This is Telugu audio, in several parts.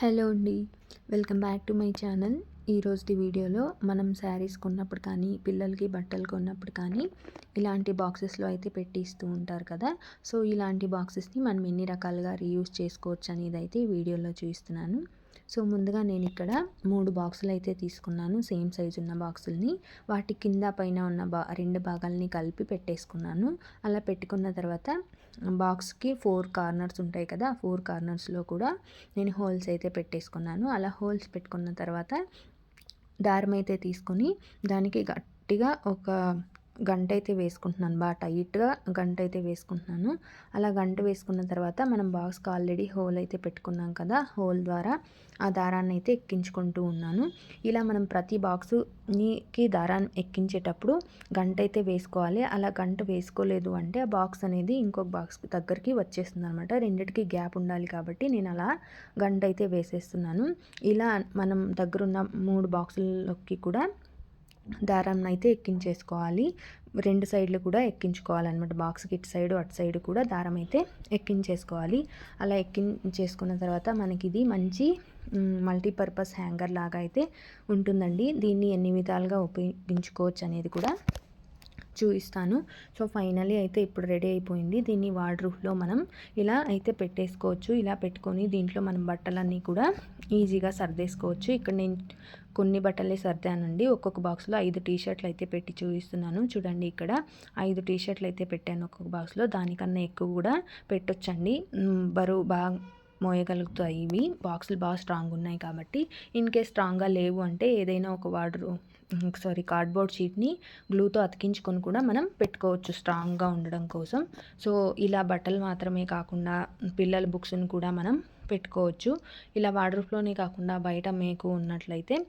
హలో అండి. Welcome back to my channel. ఈరోజు వీడియోలో మనం శారీస్ కొన్నప్పుడు కానీ పిల్లలకి బట్టలు కొన్నప్పుడు కానీ ఇలాంటి బాక్సెస్లో అయితే పెట్టి ఇస్తూ ఉంటారు కదా. సో ఇలాంటి బాక్సెస్ని మనం ఎన్ని రకాలుగా రీయూస్ చేసుకోవచ్చు అనేది అయితే వీడియోలో చూపిస్తున్నాను. సో ముందుగా నేను ఇక్కడ మూడు బాక్సులు అయితే తీసుకున్నాను. సేమ్ సైజు ఉన్న బాక్సుల్ని. వాటి కింద పైన ఉన్న బా రెండు భాగాలని కలిపి పెట్టేసుకున్నాను. అలా పెట్టుకున్న తర్వాత బాక్స్కి ఫోర్ కార్నర్స్ ఉంటాయి కదా ఫోర్ కార్నర్స్లో కూడా నేను హోల్స్ అయితే పెట్టేసుకున్నాను. అలా హోల్స్ పెట్టుకున్న తర్వాత దారం అయితే తీసుకొని దానికి గట్టిగా ఒక గంట అయితే వేసుకుంటున్నాను. బాగా టైట్గా గంట అయితే వేసుకుంటున్నాను. అలా గంట వేసుకున్న తర్వాత మనం బాక్స్కి ఆల్రెడీ హోల్ అయితే పెట్టుకున్నాం కదా హోల్ ద్వారా ఆ దారాన్ని అయితే ఎక్కించుకుంటూ ఉన్నాను. ఇలా మనం ప్రతి బాక్స్కి దారాన్ని ఎక్కించేటప్పుడు గంట అయితే వేసుకోవాలి. అలా గంట వేసుకోలేదు అంటే ఆ బాక్స్ అనేది ఇంకొక బాక్స్ దగ్గరికి వచ్చేస్తుంది అనమాట రెండిటికి గ్యాప్ ఉండాలి కాబట్టి నేను అలా గంట అయితే వేసేస్తున్నాను. ఇలా మనం దగ్గరున్న మూడు బాక్సులకి కూడా దారం అయితే ఎక్కించేసుకోవాలి. రెండు సైడ్లు కూడా ఎక్కించుకోవాలన్నమాట. బాక్స్కి ఇటు సైడ్ అటు సైడ్ కూడా దారం అయితే ఎక్కించేసుకోవాలి. అలా ఎక్కించేసుకున్న తర్వాత మనకి ఇది మంచి మల్టీపర్పస్ హ్యాంగర్ లాగా అయితే ఉంటుందండి. దీన్ని ఎన్ని విధాలుగా ఉపయోగించుకోవచ్చు అనేది కూడా చూపిస్తాను. సో ఫైనలీ అయితే ఇప్పుడు రెడీ అయిపోయింది. దీన్ని వార్డ్రూఫ్లో మనం ఇలా అయితే పెట్టేసుకోవచ్చు. ఇలా పెట్టుకొని దీంట్లో మనం బట్టలన్నీ కూడా ఈజీగా సర్దేసుకోవచ్చు. ఇక్కడ నేను కొన్ని బట్టలే సర్దానండి. ఒక్కొక్క బాక్స్లో ఐదు టీ షర్ట్లు అయితే పెట్టి చూపిస్తున్నాను. చూడండి ఇక్కడ ఐదు టీ షర్ట్లు అయితే పెట్టాను ఒక్కొక్క బాక్స్లో. దానికన్నా ఎక్కువ కూడా పెట్టొచ్చండి. బరువు బాగా మోయగలుగుతాయి ఇవి. బాక్సులు బాగా స్ట్రాంగ్ ఉన్నాయి కాబట్టి. ఇన్ కేస్ స్ట్రాంగ్గా లేవు అంటే ఏదైనా ఒక వాటర్ సారీ కార్డ్బోర్డ్ షీట్ని గ్లూతో అతికించుకొని కూడా మనం పెట్టుకోవచ్చు స్ట్రాంగ్గా ఉండడం కోసం. సో ఇలా బట్టలు మాత్రమే కాకుండా పిల్లల బుక్స్ని కూడా మనం పెట్టుకోవచ్చు. ఇలా వార్డ్రూఫ్లోనే కాకుండా బయట మేకు ఉన్నట్లయితే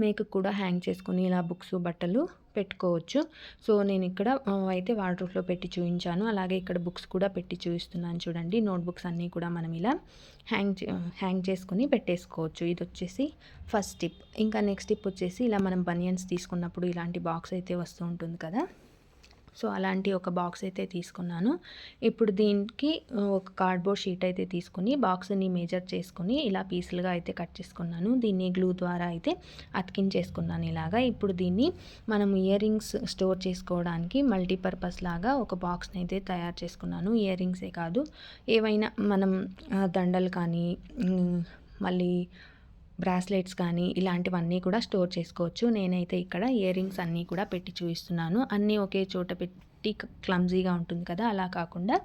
మేకు కూడా హ్యాంగ్ చేసుకుని ఇలా బుక్స్ బట్టలు పెట్టుకోవచ్చు. సో నేను ఇక్కడ అయితే వార్డ్రూఫ్లో పెట్టి చూపించాను అలాగే ఇక్కడ బుక్స్ కూడా పెట్టి చూపిస్తున్నాను చూడండి. నోట్బుక్స్ అన్నీ కూడా మనం ఇలా హ్యాంగ్ హ్యాంగ్ చేసుకుని పెట్టేసుకోవచ్చు. ఇది వచ్చేసి ఫస్ట్ టిప్. ఇంకా నెక్స్ట్ టిప్ వచ్చేసి ఇలా మనం బనియన్స్ తీసుకున్నప్పుడు ఇలాంటి బాక్స్ అయితే వస్తూ ఉంటుంది కదా. సో అలాంటి ఒక బాక్స్ అయితే తీసుకున్నాను. ఇప్పుడు దీనికి ఒక కార్డ్బోర్డ్ షీట్ అయితే తీసుకుని బాక్స్ని మేజర్ చేసుకుని ఇలా పీసులుగా అయితే కట్ చేసుకున్నాను. దీన్ని గ్లూ ద్వారా అయితే అతికించేసుకున్నాను ఇలాగా. ఇప్పుడు దీన్ని మనం ఇయర్ రింగ్స్ స్టోర్ చేసుకోవడానికి మల్టీపర్పస్ లాగా ఒక బాక్స్ని అయితే తయారు చేసుకున్నాను. ఇయర్ రింగ్సే కాదు. ఏవైనా మనం దండలు కానీ మళ్ళీ బ్రాస్లెట్స్ కానీ ఇలాంటివన్నీ కూడా స్టోర్ చేసుకోవచ్చు. నేనైతే ఇక్కడ ఇయర్ రింగ్స్ అన్నీ కూడా పెట్టి చూపిస్తున్నాను. అన్నీ ఒకే చోట పెట్టి క్లమ్జీగా ఉంటుంది కదా అలా కాకుండా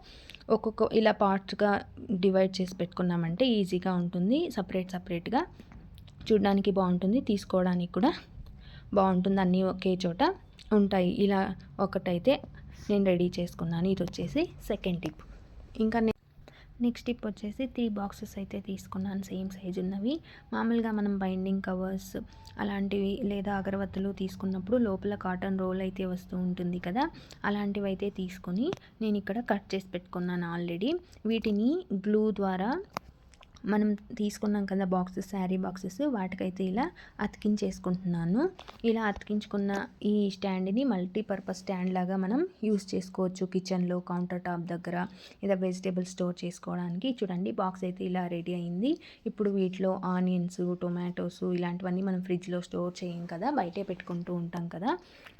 ఒక్కొక్క ఇలా పార్ట్స్గా డివైడ్ చేసి పెట్టుకున్నామంటే ఈజీగా ఉంటుంది. సపరేట్ సపరేట్గా చూడడానికి బాగుంటుంది తీసుకోవడానికి కూడా బాగుంటుంది. అన్నీ ఒకే చోట ఉంటాయి. ఇలా ఒకటైతే నేను రెడీ చేసుకున్నాను. ఇది వచ్చేసి సెకండ్ టిప్. ఇంకా నెక్స్ట్ టిప్ వచ్చేసి త్రీ బాక్సెస్ అయితే తీసుకున్నాను సేమ్ సైజు ఉన్నవి. మామూలుగా మనం బైండింగ్ కవర్స్ అలాంటివి లేదా అగరబత్తులు తీసుకున్నప్పుడు లోపల కాటన్ రోల్ అయితే వస్తూ ఉంటుంది కదా అలాంటివి అయితే తీసుకొని నేను ఇక్కడ కట్ చేసి పెట్టుకున్నాను ఆల్రెడీ. వీటిని గ్లూ ద్వారా మనం తీసుకున్నాం కదా బాక్సెస్ శారీ బాక్సెస్ వాటికైతే ఇలా అతికించేసుకుంటున్నాను. ఇలా అతికించుకున్న ఈ స్టాండ్ని మల్టీపర్పస్ స్టాండ్ లాగా మనం యూస్ చేసుకోవచ్చు. కిచెన్లో కౌంటర్ టాప్ దగ్గర ఇలా వెజిటేబుల్ స్టోర్ చేసుకోవడానికి. చూడండి బాక్స్ అయితే ఇలా రెడీ అయింది. ఇప్పుడు వీటిలో ఆనియన్స్ టొమాటోస్ ఇలాంటివన్నీ మనం ఫ్రిడ్జ్లో స్టోర్ చేయం కదా బయటే పెట్టుకుంటూ ఉంటాం కదా.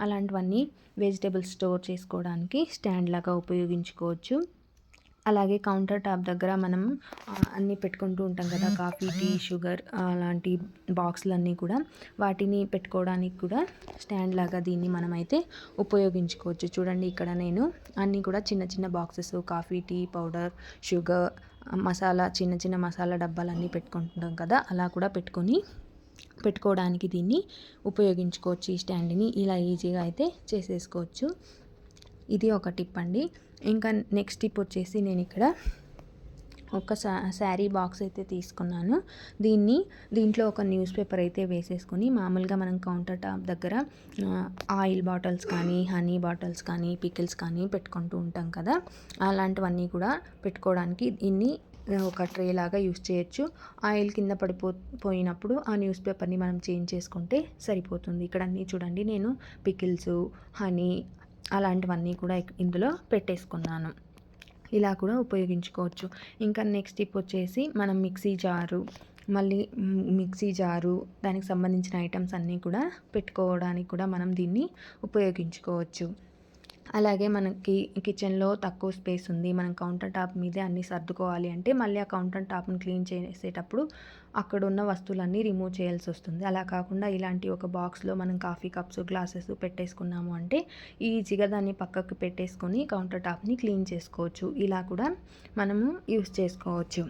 అలాంటివన్నీ వెజిటేబుల్స్ స్టోర్ చేసుకోవడానికి స్టాండ్ లాగా ఉపయోగించుకోవచ్చు. అలాగే కౌంటర్ టాప్ దగ్గర మనం అన్నీ పెట్టుకుంటూ ఉంటాం కదా. కాఫీ టీ షుగర్ అలాంటి బాక్సులన్నీ కూడా వాటిని పెట్టుకోవడానికి కూడా స్టాండ్ లాగా దీన్ని మనమైతే ఉపయోగించుకోవచ్చు. చూడండి ఇక్కడ నేను అన్నీ కూడా చిన్న చిన్న boxes coffee tea powder sugar masala చిన్న చిన్న మసాలా డబ్బాలన్నీ పెట్టుకుంటున్నాం కదా. అలా కూడా పెట్టుకొని పెట్టుకోవడానికి దీన్ని ఉపయోగించుకోవచ్చు ఈ స్టాండ్ని. ఇలా ఈజీగా అయితే చేసేసుకోవచ్చు. ఇది ఒక టిప్ అండి. ఇంకా నెక్స్ట్ టిప్ వచ్చేసి నేను ఇక్కడ ఒక శారీ బాక్స్ అయితే తీసుకున్నాను. దీన్ని దీంట్లో ఒక న్యూస్ పేపర్ అయితే వేసేసుకొని మామూలుగా మనం కౌంటర్ టాప్ దగ్గర ఆయిల్ బాటిల్స్ కానీ హనీ బాటిల్స్ కానీ పికిల్స్ కానీ పెట్టుకుంటూ ఉంటాం కదా. అలాంటివన్నీ కూడా పెట్టుకోవడానికి దీన్ని ఒక ట్రే లాగా యూస్ చేయొచ్చు. ఆయిల్ కింద పడిపో పోయినప్పుడు ఆ న్యూస్ పేపర్ని మనం చేంజ్ చేసుకుంటే సరిపోతుంది. ఇక్కడ అన్నీ చూడండి నేను పికిల్స్ హనీ అలాంటివన్నీ కూడా ఇందులో పెట్టేసుకున్నాను. ఇలా కూడా ఉపయోగించుకోవచ్చు. ఇంకా నెక్స్ట్ టిప్ వచ్చేసి మనం మిక్సీ జారు మళ్ళీ మిక్సీ జారు దానికి సంబంధించిన ఐటమ్స్ అన్నీ కూడా పెట్టుకోవడానికి కూడా మనం దీన్ని ఉపయోగించుకోవచ్చు. అలాగే మనకి కిచెన్లో తక్కువ స్పేస్ ఉంది. మనం కౌంటర్ టాప్ మీదే అన్నీ సర్దుకోవాలి అంటే మళ్ళీ ఆ కౌంటర్ టాప్ని క్లీన్ చేసేటప్పుడు అక్కడ ఉన్న వస్తువులన్నీ రిమూవ్ చేయాల్సి వస్తుంది. అలా కాకుండా ఇలాంటి ఒక బాక్స్లో మనం కాఫీ కప్స్ గ్లాసెస్ పెట్టేసుకున్నాము అంటే ఈజీగా దాన్ని పక్కకు పెట్టేసుకొని కౌంటర్ టాప్ని క్లీన్ చేసుకోవచ్చు. ఇలా కూడా మనము యూస్ చేసుకోవచ్చు.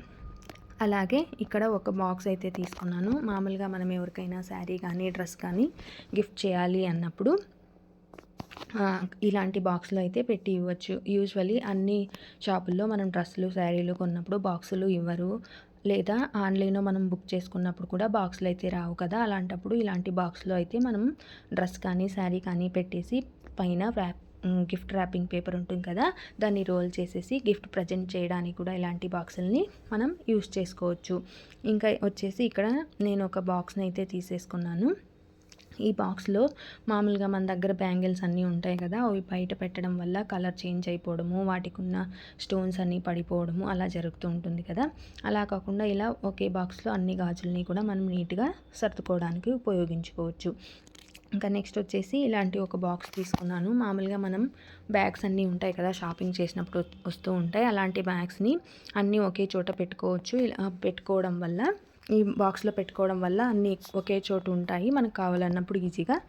అలాగే ఇక్కడ ఒక బాక్స్ అయితే తీసుకున్నాను. మామూలుగా మనం ఎవరికైనా శారీ కానీ డ్రెస్ కానీ గిఫ్ట్ చేయాలి అన్నప్పుడు ఇలాంటి బాక్స్లో అయితే పెట్టి ఇవ్వచ్చు. యూజువలీ అన్ని షాపుల్లో మనం డ్రెస్సులు శారీలు కొన్నప్పుడు బాక్సులు ఇవ్వరు. లేదా ఆన్లైన్లో మనం బుక్ చేసుకున్నప్పుడు కూడా బాక్సులు అయితే రావు కదా. అలాంటప్పుడు ఇలాంటి బాక్స్లో అయితే మనం డ్రెస్ కానీ శారీ కానీ పెట్టేసి పైన ర్యాప్ గిఫ్ట్ ర్యాపింగ్ పేపర్ ఉంటుంది కదా. దాన్ని రోల్ చేసేసి గిఫ్ట్ ప్రజెంట్ చేయడానికి కూడా ఇలాంటి బాక్సుల్ని మనం యూస్ చేసుకోవచ్చు. ఇంకా వచ్చేసి ఇక్కడ నేను ఒక బాక్స్ని అయితే తీసేసుకున్నాను. ఈ బాక్స్లో మామూలుగా మన దగ్గర బ్యాంగిల్స్ అన్నీ ఉంటాయి కదా అవి బయట పెట్టడం వల్ల కలర్ చేంజ్ అయిపోవడము వాటికి ఉన్న స్టోన్స్ అన్నీ పడిపోవడము అలా జరుగుతూ ఉంటుంది కదా. అలా కాకుండా ఇలా ఒకే బాక్స్లో అన్ని గాజుల్ని కూడా మనం నీట్గా సర్దుకోవడానికి ఉపయోగించుకోవచ్చు. ఇంకా నెక్స్ట్ వచ్చేసి ఇలాంటి ఒక బాక్స్ తీసుకున్నాను. మామూలుగా మనం బ్యాగ్స్ అన్నీ ఉంటాయి కదా షాపింగ్ చేసినప్పుడు వస్తూ ఉంటాయి. అలాంటి బ్యాగ్స్ని అన్నీ ఒకే చోట పెట్టుకోవచ్చు. ఇలా పెట్టుకోవడం వల్ల ఈ బాక్స్లో పెట్టుకోవడం వల్ల అన్నీ ఒకే చోటు ఉంటాయి మనకు కావాలన్నప్పుడు ఈజీగా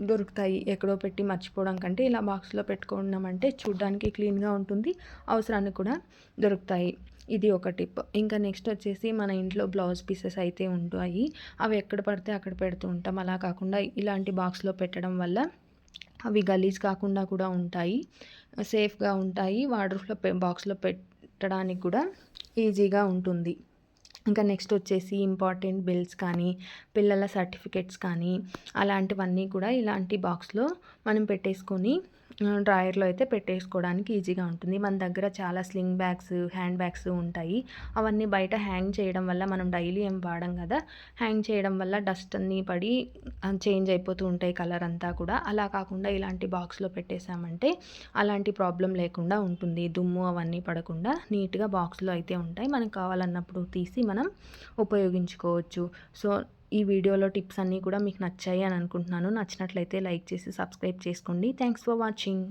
దొరుకుతాయి. ఎక్కడో పెట్టి మర్చిపోవడం కంటే ఇలా బాక్స్లో పెట్టుకున్నామంటే చూడ్డానికి క్లీన్గా ఉంటుంది అవసరానికి కూడా దొరుకుతాయి. ఇది ఒక టిప్. ఇంకా నెక్స్ట్ వచ్చేసి మన ఇంట్లో బ్లౌజ్ పీసెస్ అయితే ఉంటాయి. అవి ఎక్కడ పడితే అక్కడ పెడుతూ ఉంటాం. అలా కాకుండా ఇలాంటి బాక్స్లో పెట్టడం వల్ల అవి గలీజ్ కాకుండా కూడా ఉంటాయి. సేఫ్గా ఉంటాయి. వార్డ్రోబ్లో బాక్స్లో పెట్టడానికి కూడా ఈజీగా ఉంటుంది. ఇంకా నెక్స్ట్ వచ్చేసి ఇంపార్టెంట్ బిల్స్ కానీ పిల్లల సర్టిఫికెట్స్ కానీ అలాంటివన్నీ కూడా ఇలాంటి బాక్స్లో మనం పెట్టేసుకొని డ్రాయర్లో అయితే పెట్టేసుకోవడానికి ఈజీగా ఉంటుంది. మన దగ్గర చాలా స్లింగ్ బ్యాగ్స్ హ్యాండ్ బ్యాగ్స్ ఉంటాయి. అవన్నీ బయట హ్యాంగ్ చేయడం వల్ల మనం డైలీ ఏం వాడం కదా హ్యాంగ్ చేయడం వల్ల డస్ట్ అన్నీ పడి చేంజ్ అయిపోతూ ఉంటాయి కలర్ అంతా కూడా. అలా కాకుండా ఇలాంటి బాక్స్లో పెట్టేశామంటే అలాంటి ప్రాబ్లం లేకుండా ఉంటుంది. దుమ్ము అవన్నీ పడకుండా నీట్గా బాక్స్లో అయితే ఉంటాయి. మనకు కావాలన్నప్పుడు తీసి మనం ఉపయోగించుకోవచ్చు. సో ఈ వీడియోలో టిప్స్ అన్నీ కూడా మీకు నచ్చాయి అని అనుకుంటున్నాను. నచ్చినట్లయితే లైక్ చేసి సబ్స్క్రైబ్ చేసుకోండి. Thanks for watching.